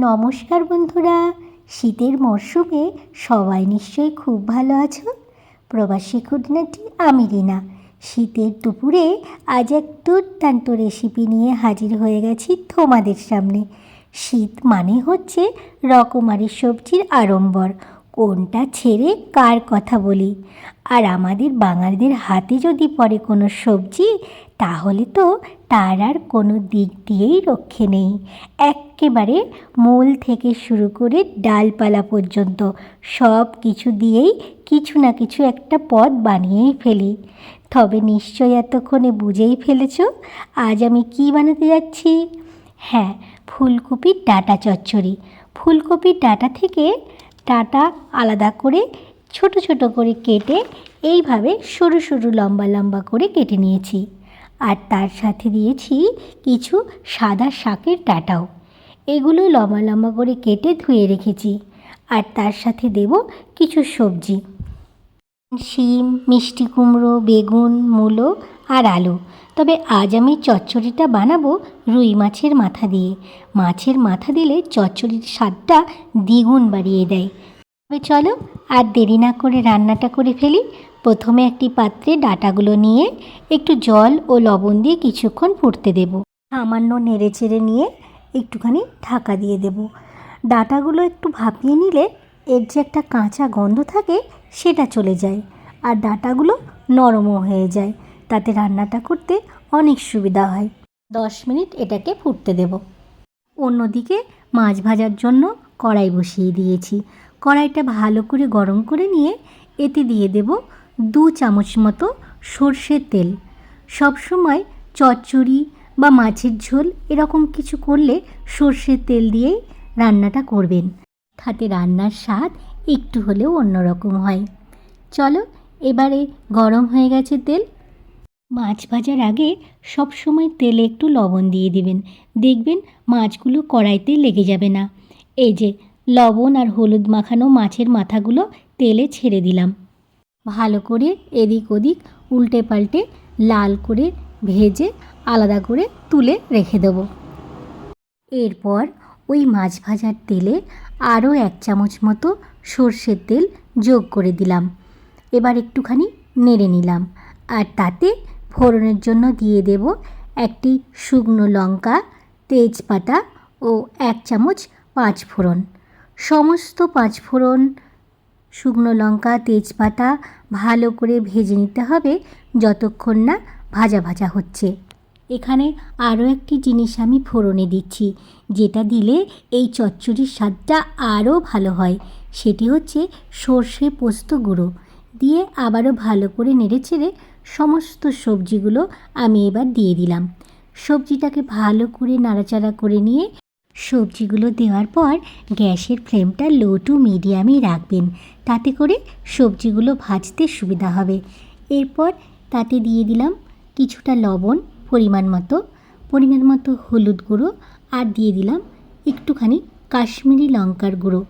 নমস্কার বন্ধুরা। শীতের মরশুমে সবাই নিশ্চয়ই খুব ভালো আছো। প্রবাসী খুঁটনাটি আমি রিনা। শীতের দুপুরে আজ এক দুর্দান্ত রেসিপি নিয়ে হাজির হয়ে গেছি তোমাদের সামনে। শীত মানে হচ্ছে রকমারি সবজির আড়ম্বর। কোনটা ছেড়ে কার কথা বলি? আর আমাদের বাঙালিদের হাতে যদি পড়ে কোনো সবজি, তাহলে তো তার আর কোনো দিক দিয়েই রক্ষে নেই। এক্কেবারে মূল থেকে শুরু করে ডালপালা পর্যন্ত সব কিছু দিয়েই কিছু না কিছু একটা পদ বানিয়েই ফেলি। তবে নিশ্চয় এতক্ষণে বুঝেই ফেলেছ, আজ আমি কি বানাতে যাচ্ছি? হ্যাঁ ফুলকপির ডাটা চচ্চড়ি। ফুলকপির ডাটা থেকে ডাটা আলাদা করে ছোট ছোট করে কেটে এইভাবে সরু সরু লম্বা লম্বা করে কেটে নিয়েছি। আর তার সাথে দিয়েছি কিছু সাদা শাকের ডাটাও। এগুলো লম্বা লম্বা করে কেটে ধুয়ে রেখেছি। আর তার সাথে দেব কিছু সবজি। শিম, মিষ্টি কুমড়ো, বেগুন, মূলো আর আলু। তবে আজ আমি চচ্চড়িটা বানাবো রুই মাছের মাথা দিয়ে। মাছের মাথা দিলে চচ্চড়ির স্বাদটা দ্বিগুণ বাড়িয়ে দেয়। তবে চলো আর দেরি না করে রান্নাটা করে ফেলি। প্রথমে একটি পাত্রে ডাটাগুলো নিয়ে একটু জল ও লবণ দিয়ে কিছুক্ষণ ফুটতে দেব। সামান্য নেড়ে চেড়ে নিয়ে একটুখানি ঢাকা দিয়ে দেব। ডাটাগুলো একটু ভাপিয়ে নিলে এর যে একটা কাঁচা গন্ধ থাকে সেটা চলে যায় আর ডাটাগুলো নরমও হয়ে যায়। তাতে রান্নাটা করতে অনেক সুবিধা হয়। দশ মিনিট এটাকে ফুটতে দেব। অন্যদিকে মাছ ভাজার জন্য কড়াই বসিয়ে দিয়েছি। কড়াইটা ভালো করে গরম করে নিয়ে এতে দিয়ে দেব দু চামচ মতো সর্ষের তেল। সবসময় চচ্চড়ি বা মাছের ঝোল এরকম কিছু করলে সর্ষের তেল দিয়েই রান্নাটা করবেন। তাতে রান্নার স্বাদ একটু হলেও অন্যরকম হয়। চলো, এবারে গরম হয়ে গেছে তেল। মাছ ভাজার আগে সব সময় তেলে একটু লবণ দিয়ে দিবেন। দেখবেন মাছগুলো কড়াইতে লেগে যাবে না। এই যে, লবণ আর হলুদ মাখানো মাছের মাথাগুলো তেলে ছেড়ে দিলাম। ভালো করে এদিক ওদিক উল্টে পাল্টে লাল করে ভেজে আলাদা করে তুলে রেখে দেবো। এরপর ওই মাছ ভাজার তেলে আরও এক চামচ মতো সর্ষের তেল যোগ করে দিলাম। এবার একটুখানি নেড়ে নিলাম আর তাতে ফোড়নের জন্য দিয়ে দেব একটি শুকনো লঙ্কা, তেজপাতা ও এক চামচ পাঁচ ফোড়ন সমস্ত পাঁচ ফোড়ন শুকনো লঙ্কা, তেজপাতা ভালো করে ভেজে নিতে হবে যতক্ষণ না ভাজা ভাজা হচ্ছে। এখানে আরও একটি জিনিস আমি ফোড়নে দিচ্ছি, যেটা দিলে এই চচ্চড়ির স্বাদটা আরও ভালো হয়। সেটি হচ্ছে সর্ষে পোস্ত গুঁড়ো। দিয়ে আবারও ভালো করে নেড়ে চেড়ে সমস্ত সবজিগুলো আমি এবার দিয়ে দিলাম। সবজিটাকে ভালো করে নাড়াচাড়া করে নিয়ে সবজিগুলো দেওয়ার পর গ্যাসের ফ্লেমটা লো টু মিডিয়ামই রাখবেন। তাতে করে সবজিগুলো ভাজতে সুবিধা হবে। এরপর তাতে দিয়ে দিলাম কিছুটা লবণ পরিমাণ মতো পরিমাণ মতো হলুদ গুঁড়ো আর দিয়ে দিলাম একটুখানি কাশ্মীরি লঙ্কার গুঁড়ো,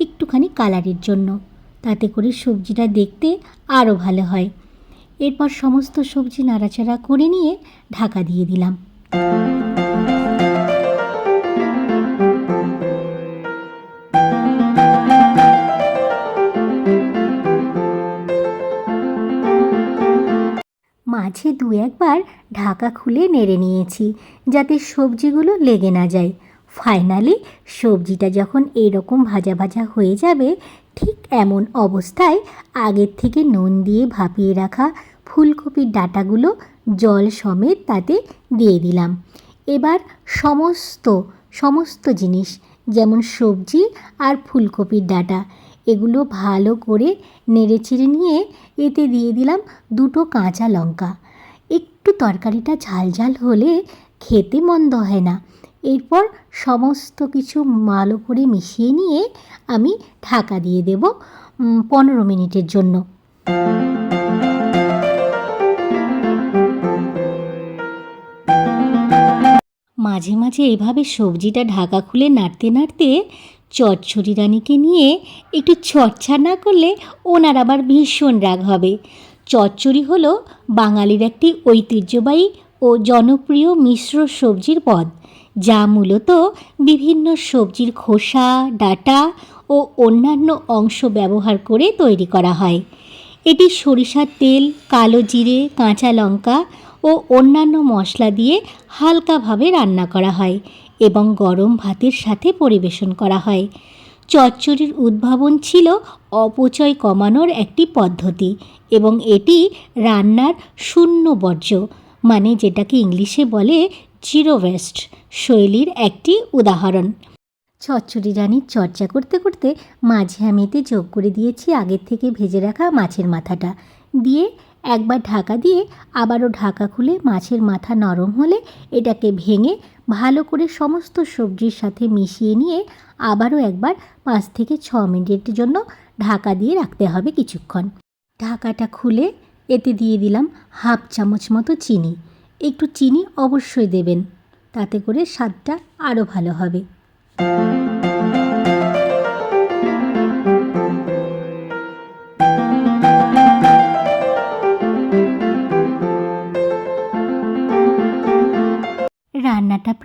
একটুখানি কালারের জন্য। তাতে করে সবজিটা দেখতে আরও ভালো হয়। এরপর সমস্ত সবজি নাড়াচাড়া করে নিয়ে ঢাকা দিয়ে দিলাম। একবার ঢাকা খুলে নেড়ে নিয়েছি, যাতে সবজিগুলো লেগে না যায়। ফাইনালি সবজিটা যখন এরকম ভাজা ভাজা হয়ে যাবে, ঠিক এমন অবস্থায় আগের থেকে নুন দিয়ে ভাপিয়ে রাখা ফুলকপির ডাটাগুলো জল সমেত তাতে দিয়ে দিলাম। এবার সমস্ত সমস্ত জিনিস, যেমন সবজি আর ফুলকপির ডাটা, এগুলো ভালো করে নেড়ে চেড়ে নিয়ে এতে দিয়ে দিলাম দুটো কাঁচা লঙ্কা। তরকারিটা ঝাল ঝাল হলে খেতে মন্দ হয় না। এরপর সমস্ত কিছু ভালো করে মিশিয়ে নিয়ে আমি ঢাকা দিয়ে দেব পনেরো মিনিটের জন্য। মাঝে মাঝে এভাবে সবজিটা ঢাকা খুলে নাড়তে নাড়তে চচ্চড়ি রানীকে নিয়ে একটু চর্চা না করলে ওনার আবার ভীষণ রাগ হবে। চচ্চড়ি হল বাঙালির একটি ঐতিহ্যবাহী ও জনপ্রিয় মিশ্র সবজির পদ, যা মূলত বিভিন্ন সবজির খোসা, ডাটা ও অন্যান্য অংশ ব্যবহার করে তৈরি করা হয়। এটি সরিষার তেল, কালো জিরে, কাঁচা লঙ্কা ও অন্যান্য মশলা দিয়ে হালকাভাবে রান্না করা হয় এবং গরম ভাতের সাথে পরিবেশন করা হয়। চচ্চড়ির উদ্ভাবন ছিল অপচয় কমানোর একটি পদ্ধতি এবং এটি রান্নার শূন্য বর্জ্য মানে যেটাকে ইংলিশে বলে জিরো ওয়েস্ট শৈলীর একটি উদাহরণ। চচ্চড়ি রানির চর্চা করতে করতে মাঝে আমি এতে যোগ করে দিয়েছি আগের থেকে ভেজে রাখা মাছের মাথাটা। দিয়ে একবার ঢাকা দিয়ে আবারও ঢাকা খুলে মাছের মাথা নরম হলে এটাকে ভেঙে ভালো করে সমস্ত সবজির সাথে মিশিয়ে নিয়ে আবারও একবার পাঁচ থেকে ছ মিনিটের জন্য ঢাকা দিয়ে রাখতে হবে কিছুক্ষণ। ঢাকাটা খুলে এতে দিয়ে দিলাম হাফ চামচ মতো চিনি। একটু চিনি অবশ্যই দেবেন, তাতে করে স্বাদটা আরও ভালো হবে।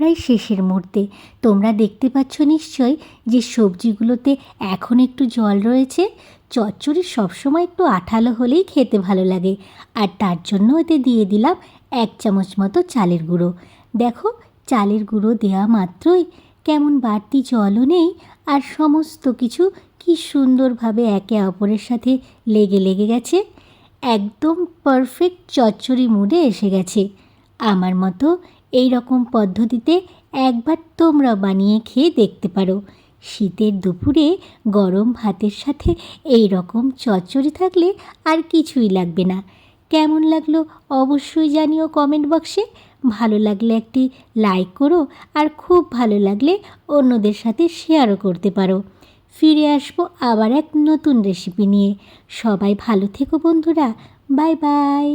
প্রায় শেষের মুহূর্তে। তোমরা দেখতে পাচ্ছ নিশ্চয় যে সবজিগুলোতে এখন একটু জল রয়েছে। চচ্চড়ি সবসময় একটু আঠালো হলেই খেতে ভালো লাগে। আর তার জন্য এতে দিয়ে দিলাম এক চামচ মতো চালের গুঁড়ো। দেখো, চালের গুঁড়ো দেওয়া মাত্রই কেমন বাড়তি জলও নেই আর সমস্ত কিছু কি সুন্দরভাবে একে অপরের সাথে লেগে লেগে গেছে। একদম পারফেক্ট চচ্চড়ি মুডে এসে গেছে। আমার মতো এই রকম পদ্ধতিতে একবার তোমরা বানিয়ে খেয়ে দেখতে পারো। শীতের দুপুরে গরম ভাতের সাথে এই রকম চচ্চড়ি থাকলে আর কিছুই লাগবে না। কেমন লাগল অবশ্যই জানিও কমেন্ট বক্সে ভালো লাগলে একটি লাইক করো আর খুব ভালো লাগলে অন্যদের সাথে শেয়ারও করতে পারো। ফিরে আসব আবার এক নতুন রেসিপি নিয়ে। সবাই ভালো থেকো বন্ধুরা। Bye bye